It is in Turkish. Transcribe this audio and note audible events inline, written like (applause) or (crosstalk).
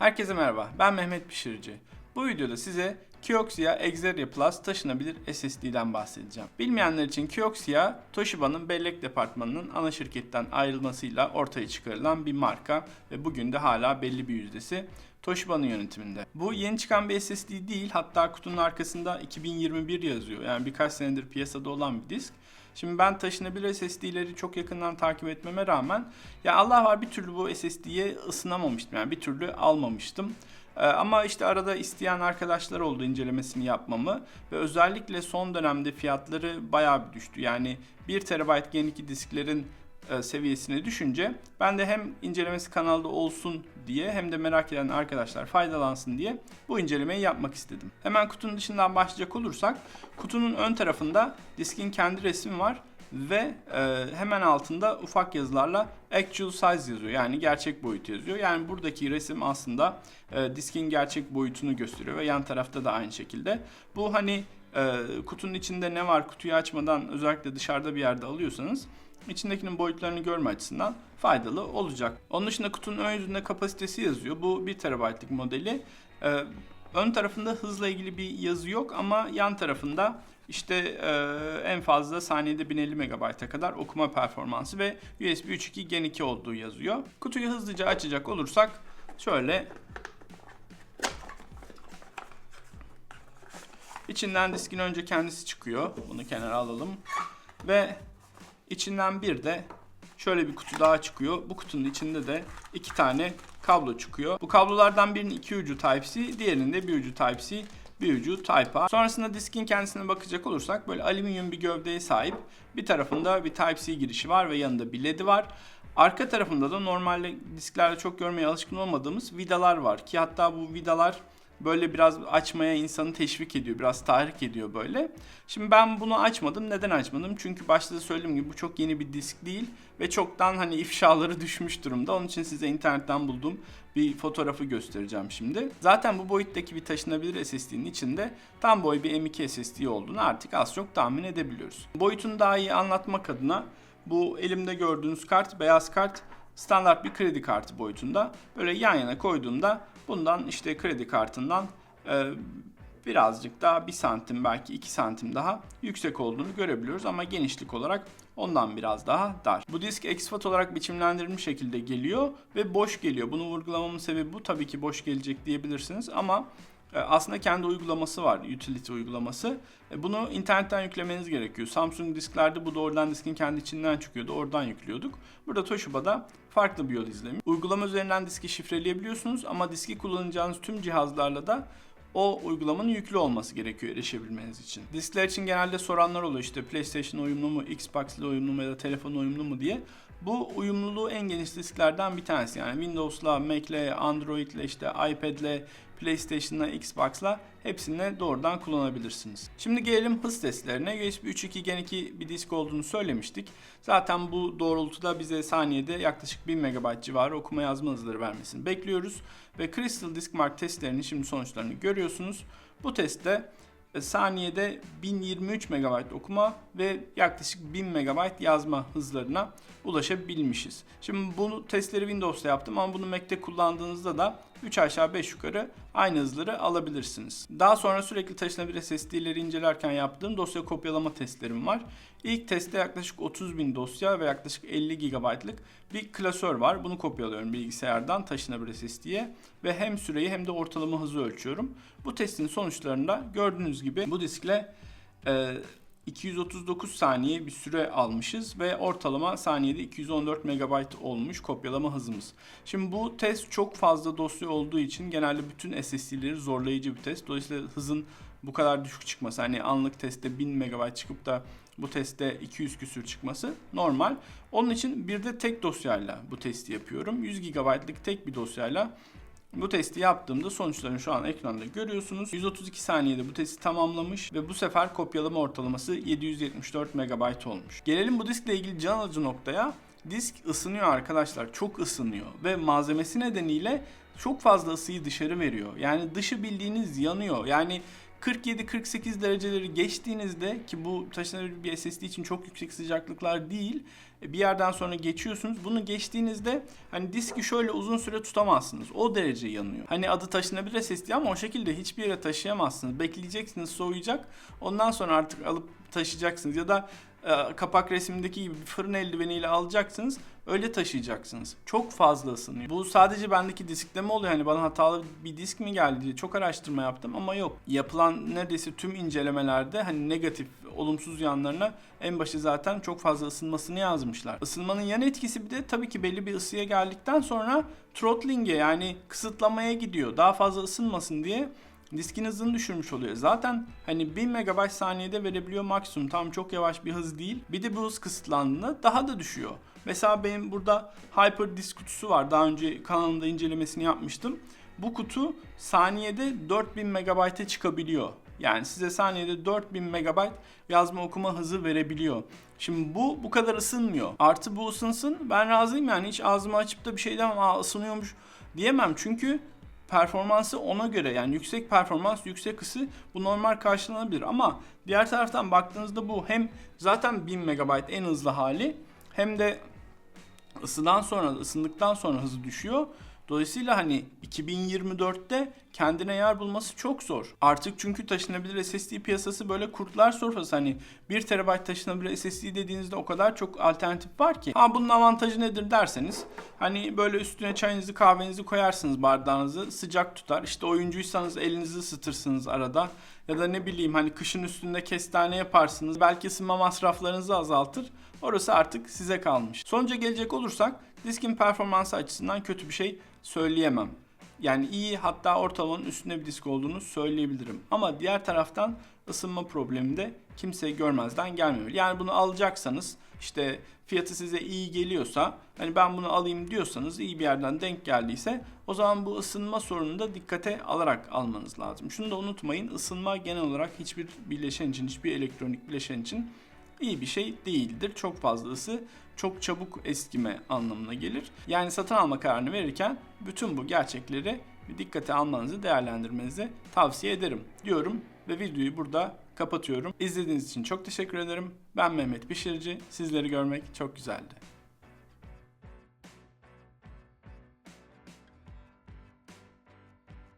Herkese merhaba, ben Mehmet Pişirici. Bu videoda size Kioxia Exeria Plus taşınabilir SSD'den bahsedeceğim. Bilmeyenler için Kioxia, Toshiba'nın bellek departmanının ana şirketten ayrılmasıyla ortaya çıkarılan bir marka ve bugün de hala belli bir yüzdesi Toshiba'nın yönetiminde. Bu yeni çıkan bir SSD değil, hatta kutunun arkasında 2021 yazıyor. Yani birkaç senedir piyasada olan bir disk. Şimdi ben taşınabilir SSD'leri çok yakından takip etmeme rağmen ya Allah var bir türlü bu SSD'ye ısınamamıştım. Yani bir türlü almamıştım. Ee, ama işte arada isteyen arkadaşlar oldu incelemesini yapmamı ve özellikle son dönemde fiyatları bayağı bir düştü. Yani 1 TB Gen 2 disklerin seviyesine düşünce ben de hem incelemesi kanalda olsun diye hem de merak eden arkadaşlar faydalansın diye bu incelemeyi yapmak istedim. Hemen kutunun dışından başlayacak olursak kutunun ön tarafında diskin kendi resmi var ve e, hemen altında ufak yazılarla actual size yazıyor. Yani gerçek boyut yazıyor. Yani buradaki resim aslında e, diskin gerçek boyutunu gösteriyor ve yan tarafta da aynı şekilde. Bu hani e, kutunun içinde ne var kutuyu açmadan özellikle dışarıda bir yerde alıyorsanız içindekinin boyutlarını görme açısından faydalı olacak. Onun dışında kutunun ön yüzünde kapasitesi yazıyor. Bu 1 TB'lik modeli. Ee, ön tarafında hızla ilgili bir yazı yok ama yan tarafında işte e, en fazla saniyede 1050 MB'a kadar okuma performansı ve USB 3.2 Gen 2 olduğu yazıyor. Kutuyu hızlıca açacak olursak şöyle İçinden diskin önce kendisi çıkıyor. Bunu kenara alalım. Ve İçinden bir de şöyle bir kutu daha çıkıyor. Bu kutunun içinde de iki tane kablo çıkıyor. Bu kablolardan birinin iki ucu Type-C, diğerinin de bir ucu Type-C, bir ucu Type-A. Sonrasında diskin kendisine bakacak olursak böyle alüminyum bir gövdeye sahip. Bir tarafında bir Type-C girişi var ve yanında bir LED'i var. Arka tarafında da normalde disklerde çok görmeye alışkın olmadığımız vidalar var ki hatta bu vidalar böyle biraz açmaya insanı teşvik ediyor. Biraz tahrik ediyor böyle. Şimdi ben bunu açmadım. Neden açmadım? Çünkü başta da söylediğim gibi bu çok yeni bir disk değil ve çoktan hani ifşaları (laughs) düşmüş durumda. Onun için size internetten bulduğum bir fotoğrafı göstereceğim şimdi. Zaten bu boyuttaki bir taşınabilir SSD'nin içinde tam boy bir M.2 SSD olduğunu artık az çok tahmin edebiliyoruz. Boyutunu daha iyi anlatmak adına bu elimde gördüğünüz kart, beyaz kart standart bir kredi kartı boyutunda. Böyle yan yana koyduğumda bundan işte kredi kartından e, birazcık daha 1 santim belki 2 santim daha yüksek olduğunu görebiliyoruz ama genişlik olarak ondan biraz daha dar. Bu disk exFAT olarak biçimlendirilmiş şekilde geliyor ve boş geliyor. Bunu vurgulamamın sebebi bu tabii ki boş gelecek diyebilirsiniz ama aslında kendi uygulaması var, utility uygulaması. E, bunu internetten yüklemeniz gerekiyor. Samsung disklerde bu doğrudan diskin kendi içinden çıkıyordu. Oradan yüklüyorduk. Burada Toshiba'da farklı bir yol izlemiş. Uygulama üzerinden diski şifreleyebiliyorsunuz ama diski kullanacağınız tüm cihazlarla da o uygulamanın yüklü olması gerekiyor erişebilmeniz için. Diskler için genelde soranlar oluyor işte PlayStation uyumlu mu, Xbox ile uyumlu mu ya da telefon uyumlu mu diye. Bu uyumluluğu en geniş disklerden bir tanesi. Yani Windows'la, Mac'le, Android'le, işte iPad'le, PlayStation'la, Xbox'la hepsini doğrudan kullanabilirsiniz. Şimdi gelelim hız testlerine. USB 3.2 Gen 2 bir disk olduğunu söylemiştik. Zaten bu doğrultuda bize saniyede yaklaşık 1000 MB civarı okuma yazma hızları vermesini bekliyoruz. Ve Crystal Disk Mark testlerinin şimdi sonuçlarını görüyorsunuz. Bu testte saniyede 1023 MB okuma ve yaklaşık 1000 MB yazma hızlarına ulaşabilmişiz. Şimdi bunu testleri Windows'ta yaptım ama bunu Mac'te kullandığınızda da 3 aşağı 5 yukarı aynı hızları alabilirsiniz. Daha sonra sürekli taşınabilir SSD'leri incelerken yaptığım dosya kopyalama testlerim var. İlk testte yaklaşık 30 bin dosya ve yaklaşık 50 GB'lık bir klasör var. Bunu kopyalıyorum bilgisayardan taşınabilir SSD'ye ve hem süreyi hem de ortalama hızı ölçüyorum. Bu testin sonuçlarında gördüğünüz gibi bu diskle e, 239 saniye bir süre almışız ve ortalama saniyede 214 MB olmuş kopyalama hızımız. Şimdi bu test çok fazla dosya olduğu için genelde bütün SSD'leri zorlayıcı bir test. Dolayısıyla hızın bu kadar düşük çıkması hani anlık testte 1000 MB çıkıp da bu testte 200 küsür çıkması normal. Onun için bir de tek dosyayla bu testi yapıyorum. 100 GB'lık tek bir dosyayla bu testi yaptığımda sonuçlarını şu an ekranda görüyorsunuz. 132 saniyede bu testi tamamlamış ve bu sefer kopyalama ortalaması 774 MB olmuş. Gelelim bu diskle ilgili can alıcı noktaya. Disk ısınıyor arkadaşlar. Çok ısınıyor ve malzemesi nedeniyle çok fazla ısıyı dışarı veriyor. Yani dışı bildiğiniz yanıyor. Yani 47-48 dereceleri geçtiğinizde ki bu taşınabilir bir SSD için çok yüksek sıcaklıklar değil. e, Bir yerden sonra geçiyorsunuz. Bunu geçtiğinizde hani diski şöyle uzun süre tutamazsınız. O derece yanıyor. Hani adı taşınabilir SSD ama o şekilde hiçbir yere taşıyamazsınız. Bekleyeceksiniz soğuyacak. Ondan sonra artık alıp taşıyacaksınız ya da kapak resimdeki gibi bir fırın eldiveniyle alacaksınız. Öyle taşıyacaksınız. Çok fazla ısınıyor. Bu sadece bendeki diskte mi oluyor? Hani bana hatalı bir disk mi geldi diye çok araştırma yaptım ama yok. Yapılan neredeyse tüm incelemelerde hani negatif, olumsuz yanlarına en başı zaten çok fazla ısınmasını yazmışlar. Isınmanın yan etkisi bir de tabii ki belli bir ısıya geldikten sonra throttling'e yani kısıtlamaya gidiyor. Daha fazla ısınmasın diye diskin hızını düşürmüş oluyor. Zaten hani 1000 MB saniyede verebiliyor maksimum. Tam çok yavaş bir hız değil. Bir de bu hız kısıtlandığında daha da düşüyor. Mesela benim burada HyperDisk kutusu var. Daha önce kanalımda incelemesini yapmıştım. Bu kutu saniyede 4000 MB'e çıkabiliyor. Yani size saniyede 4000 MB yazma okuma hızı verebiliyor. Şimdi bu bu kadar ısınmıyor. Artı bu ısınsın ben razıyım yani hiç ağzımı açıp da bir şey demem aa ısınıyormuş diyemem. Çünkü performansı ona göre yani yüksek performans yüksek ısı bu normal karşılanabilir ama diğer taraftan baktığınızda bu hem zaten 1000 MB en hızlı hali hem de ısıdan sonra ısındıktan sonra hızı düşüyor. Dolayısıyla hani 2024'te kendine yer bulması çok zor. Artık çünkü taşınabilir SSD piyasası böyle kurtlar sofrası. Hani 1 TB taşınabilir SSD dediğinizde o kadar çok alternatif var ki. Ha bunun avantajı nedir derseniz hani böyle üstüne çayınızı kahvenizi koyarsınız bardağınızı sıcak tutar. İşte oyuncuysanız elinizi ısıtırsınız arada. Ya da ne bileyim hani kışın üstünde kestane yaparsınız. Belki ısınma masraflarınızı azaltır. Orası artık size kalmış. Sonuca gelecek olursak diskin performansı açısından kötü bir şey söyleyemem. Yani iyi hatta ortalamanın üstünde bir disk olduğunu söyleyebilirim. Ama diğer taraftan ısınma problemi de kimse görmezden gelmiyor. Yani bunu alacaksanız işte fiyatı size iyi geliyorsa hani ben bunu alayım diyorsanız iyi bir yerden denk geldiyse o zaman bu ısınma sorununu da dikkate alarak almanız lazım. Şunu da unutmayın ısınma genel olarak hiçbir bileşen için hiçbir elektronik bileşen için iyi bir şey değildir. Çok fazla ısı çok çabuk eskime anlamına gelir. Yani satın alma kararını verirken bütün bu gerçekleri dikkate almanızı, değerlendirmenizi tavsiye ederim diyorum ve videoyu burada kapatıyorum. İzlediğiniz için çok teşekkür ederim. Ben Mehmet Pişirici. Sizleri görmek çok güzeldi.